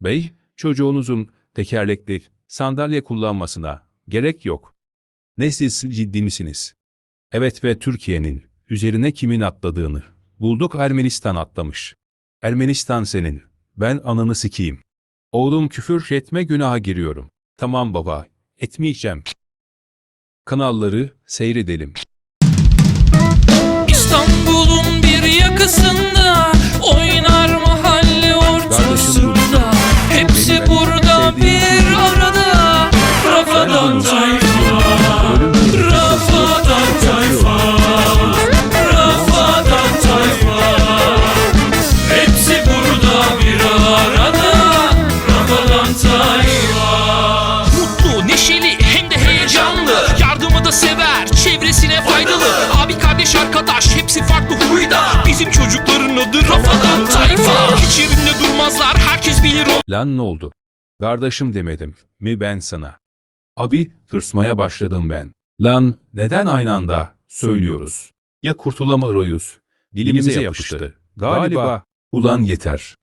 Bey, çocuğunuzun tekerlekli sandalye kullanmasına gerek yok. Ne siz ciddi misiniz? Evet ve Türkiye'nin üzerine kimin atladığını bulduk Ermenistan atlamış. Ermenistan senin. Ben ananı sikeyim. Oğlum küfür etme günaha giriyorum. Tamam baba, etmeyeceğim. Kanalları seyredelim. Rafadan tayfa. Rafadan tayfa Rafadan tayfa Hepsi burada bir arada. Rafadan tayfa. Mutlu, neşeli hem de heyecanlı. Yardımı da sever, çevresine faydalı. Abi kardeş arkadaş hepsi farklı huyda. Bizim çocukların adı Rafadan Tayfa. Hiç yerinde durmazlar herkes bilir o Lan ne oldu? Kardeşim demedim mi ben sana? Abi tırsmaya başladım ben. Lan neden aynı anda söylüyoruz? Ya kurtulamıyoruz? Dilimize yapıştı. Galiba. Ulan yeter.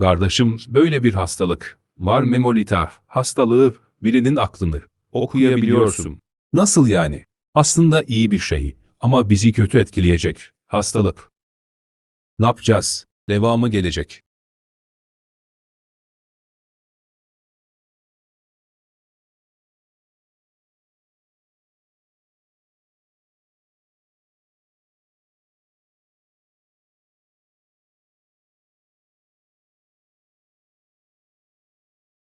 Kardeşim böyle bir hastalık. Var memolita. Hastalığı birinin aklını okuyabiliyorsun. Nasıl yani? Aslında iyi bir şey ama bizi kötü etkileyecek hastalık. Ne yapacağız? Devamı gelecek.